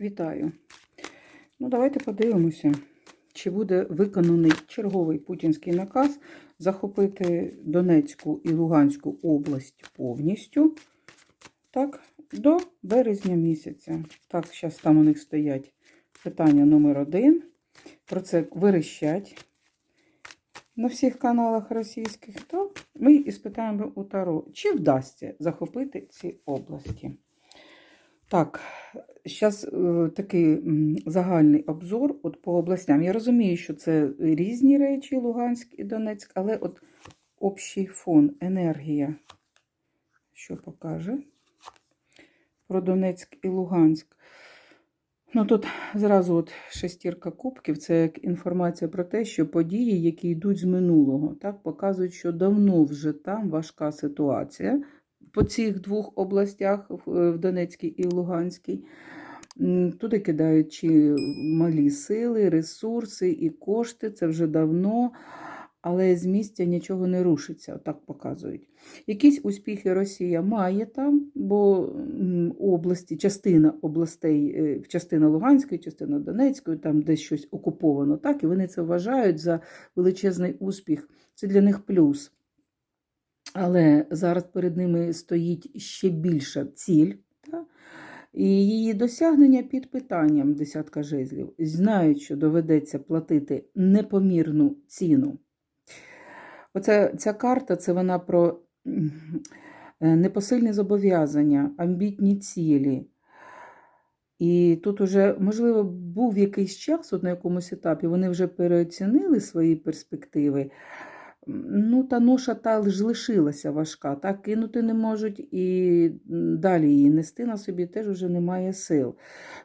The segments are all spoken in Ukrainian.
Вітаю. Ну, давайте подивимося, чи буде виконаний черговий путінський наказ захопити Донецьку і Луганську область повністю. Так, до березня місяця. Так, зараз там у них стоять питання номер один. Про це вирощать на всіх каналах російських. То ми і спитаємо у Таро, чи вдасться захопити ці області. Так, зараз е, такий загальний обзор от по областям. Я розумію, що це різні речі, Луганськ і Донецьк, але от общий фон, енергія, що покаже про Донецьк і Луганськ. Ну тут зразу от шестірка кубків це як інформація про те, що події, які йдуть з минулого, так, показують, що давно вже там важка ситуація по цих двох областях в в Донецькій і Луганській. Туди кидають чи малі сили, ресурси і кошти. Це вже давно, але з місця нічого не рушиться, так показують. Якісь успіхи Росія має там, бо області, частина областей, е, частина Луганської, частина Донецької, там десь щось окуповано, так, і вони це вважають за величезний успіх. Це для них плюс. Але зараз перед ними стоїть ще більша ціль, та? і її досягнення під питанням десятка жезлів. Знають, що доведеться платити непомірну ціну. Оця ця карта це вона про е, непосильні зобов'язання, амбітні цілі. І тут уже, можливо, був якийсь час, от на якомусь етапі, вони вже переоцінили свої перспективи. Ну, та ноша та ж лишилася важка, так кинути не можуть, і далі її нести на собі теж вже немає сил.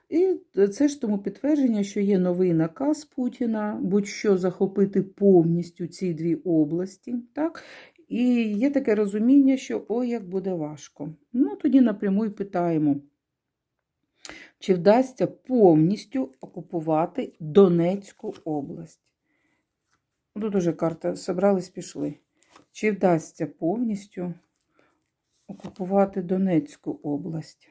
І це ж тому підтвердження, що є новий наказ Путіна, будь-що захопити повністю ці дві області. так? І є таке розуміння, що ой, як буде важко. Ну, тоді напряму й питаємо. Чи вдасться повністю окупувати Донецьку область? Тут уже карта собрались, пішли. Чи вдасться повністю окупувати Донецьку область?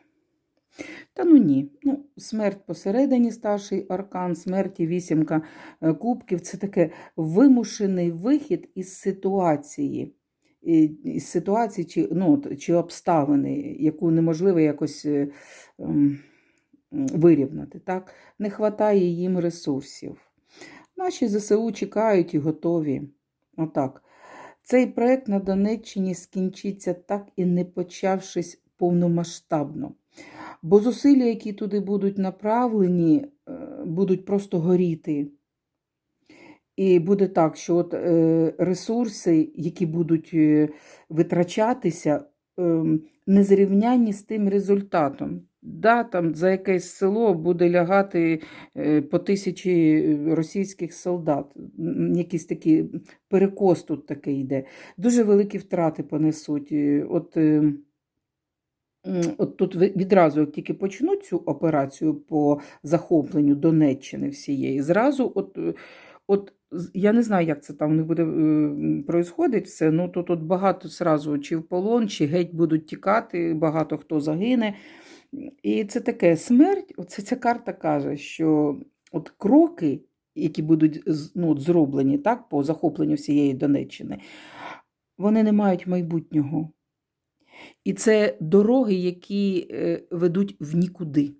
Та ну ні. Ну, смерть посередині старший аркан, смерті вісімка е, кубків це таке вимушений вихід із ситуації. Із ситуації чи, ну, чи обставини, яку неможливо якось е, ем, м, вирівняти. Так? Не вистачає їм ресурсів. Наші ЗСУ чекають і готові. Отак. Цей проект на Донеччині скінчиться так і не почавшись повномасштабно. Бо зусилля, які туди будуть направлені, е, будуть просто горіти. І буде так, що от е, ресурси, які будуть е, витрачатися, е, незрівнянні з тим результатом. Да, там за якесь село буде лягати е, по тисячі російських солдат. Якийсь такий перекос тут такий йде. Дуже великі втрати понесуть. Е, От, е, от тут відразу, як тільки почнуть цю операцію по захопленню Донеччини всієї, зразу от. От я не знаю, як це там них буде е, все. Ну тут от багато сразу чи в полон, чи геть будуть тікати, багато хто загине. І це таке смерть. Оце ця карта каже, що от кроки, які будуть ну, зроблені так, по захопленню всієї Донеччини, вони не мають майбутнього. І це дороги, які е, ведуть в нікуди.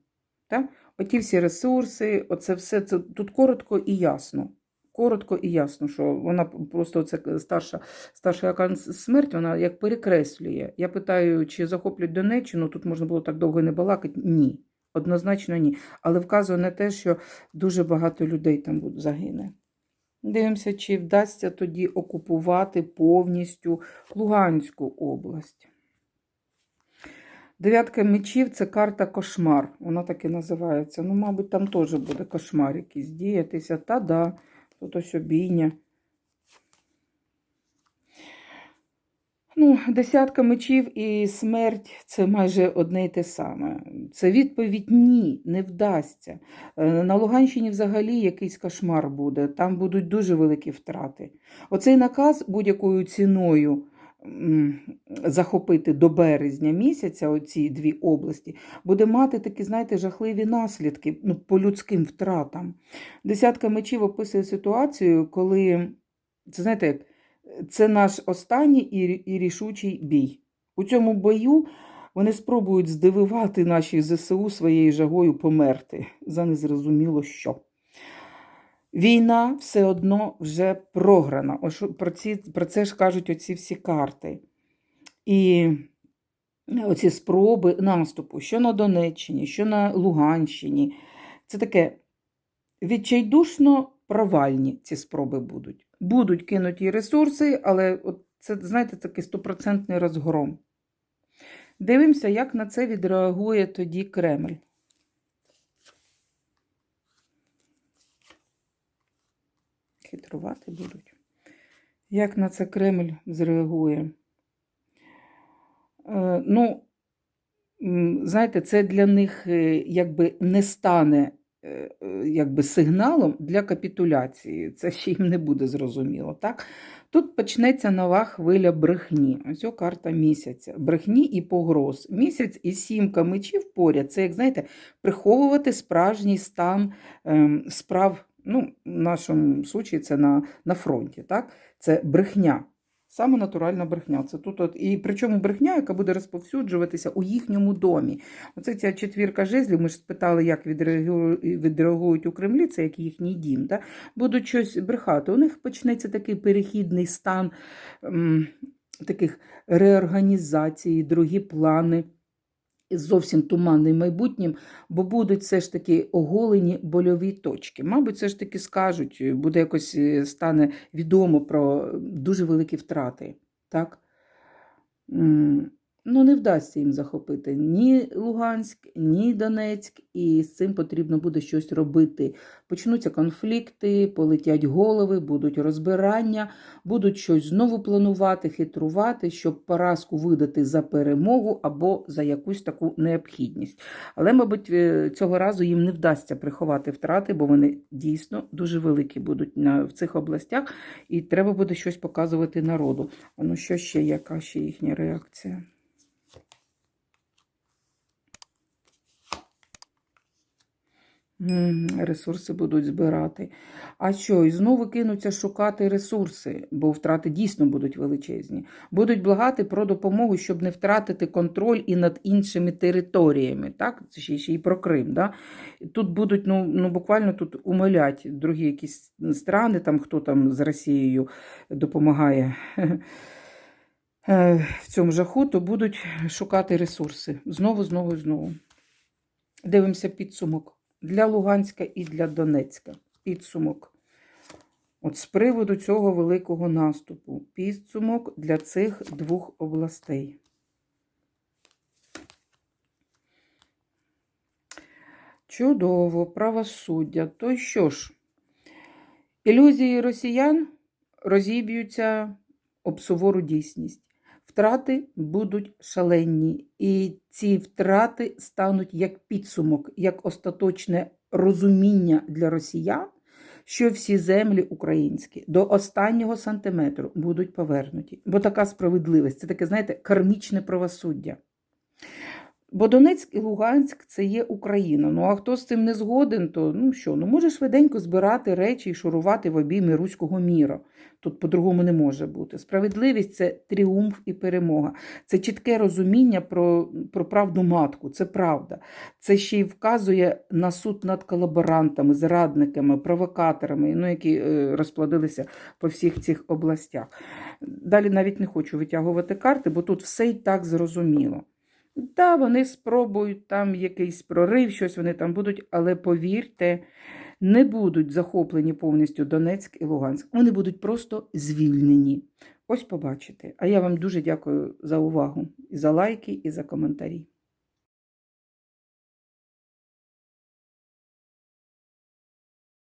Так? Оті всі ресурси, оце все це тут коротко і ясно. Коротко і ясно, що вона просто це старша, старша яка смерть, вона як перекреслює. Я питаю, чи захоплюють Донеччину, тут можна було так довго не балакати. Ні. Однозначно ні. Але вказує на те, що дуже багато людей там загине. Дивимося, чи вдасться тоді окупувати повністю Луганську область. Дев'ятка мечів це карта кошмар. Вона так і називається. Ну, мабуть, там теж буде кошмар якийсь діятися. Та да, тут ось обійня. Ну, десятка мечів і смерть це майже одне й те саме. Це відповідь ні, не вдасться. Е, На Луганщині взагалі якийсь кошмар буде, там будуть дуже великі втрати. Оцей наказ будь-якою ціною захопити до березня місяця оці дві області, буде мати такі, знаєте, жахливі наслідки ну, по людським втратам. Десятка мечів описує ситуацію, коли це знаєте, це наш останній і рішучий бій. У цьому бою вони спробують здивувати наші ЗСУ своєю жагою померти за незрозуміло що. Війна все одно вже програна. Ось про, ці, про це ж кажуть оці всі карти. І оці спроби наступу, що на Донеччині, що на Луганщині. Це таке відчайдушно провальні ці спроби будуть. Будуть кинуті ресурси, але от це, знаєте, такий стопроцентний розгром. Дивимося, як на це відреагує тоді Кремль. Хитрувати будуть. Як на це Кремль зреагує? Е, ну, знаєте, це для них е, якби не стане е, якби сигналом для капітуляції. Це ще їм не буде зрозуміло. Так? Тут почнеться нова хвиля брехні. Ось о карта місяця. Брехні і погроз. Місяць і сімка мечів поряд. Це, як знаєте, приховувати справжній стан ем, справ. Ну, в нашому случаї це на, на фронті. Так? Це брехня. Саме натуральна брехня. Це тут от, і причому брехня, яка буде розповсюджуватися у їхньому домі. Оце ця четвірка жезлів. Ми ж спитали, як відреагують, у Кремлі, це як їхній дім. Да? Будуть щось брехати. У них почнеться такий перехідний стан м, таких реорганізацій, другі плани. Зовсім туманним майбутнім, бо будуть все ж таки оголені больові точки. Мабуть, все ж таки скажуть, буде якось е, стане відомо про дуже великі втрати. Так? Ну, не вдасться їм захопити ні Луганськ, ні Донецьк, і з цим потрібно буде щось робити. Почнуться конфлікти, полетять голови, будуть розбирання, будуть щось знову планувати, хитрувати, щоб поразку видати за перемогу або за якусь таку необхідність. Але, мабуть, е, цього разу їм не вдасться приховати втрати, бо вони дійсно дуже великі будуть в цих областях, і треба буде щось показувати народу. А Ну, що ще, яка ще їхня реакція? Ресурси будуть збирати. А що, і знову кинуться шукати ресурси, бо втрати дійсно будуть величезні. Будуть благати про допомогу, щоб не втратити контроль і над іншими територіями. Так? Це ще, ще і про Крим. Да? Тут будуть ну, ну, буквально тут умолять другі якісь страни, там, хто там з Росією допомагає. е, В цьому жаху, то будуть шукати ресурси знову, знову, знову. Дивимося підсумок для Луганська і для Донецька. Підсумок. От з приводу цього великого наступу. Підсумок для цих двох областей. Чудово, правосуддя. То що ж, ілюзії росіян розіб'ються об сувору дійсність. Втрати будуть шаленні, і ці втрати стануть як підсумок, як остаточне розуміння для росіян, що всі землі українські до останнього сантиметру будуть повернуті. Бо така справедливість це таке, знаєте, кармічне правосуддя. Бо Донецьк і Луганськ це є Україна. Ну а хто з цим не згоден, то ну що, ну може швиденько збирати речі і шурувати в обійми руського міра. Тут по-другому не може бути. Справедливість це тріумф і перемога. Це чітке розуміння про, про правду матку. Це правда. Це ще й вказує на суд над колаборантами, зрадниками, провокаторами, ну, які е, розплодилися по всіх цих областях. Далі навіть не хочу витягувати карти, бо тут все і так зрозуміло. Та, вони спробують там якийсь прорив, щось вони там будуть, але повірте, не будуть захоплені повністю Донецьк і Луганськ. Вони будуть просто звільнені. Ось побачите. А я вам дуже дякую за увагу, і за лайки, і за коментарі.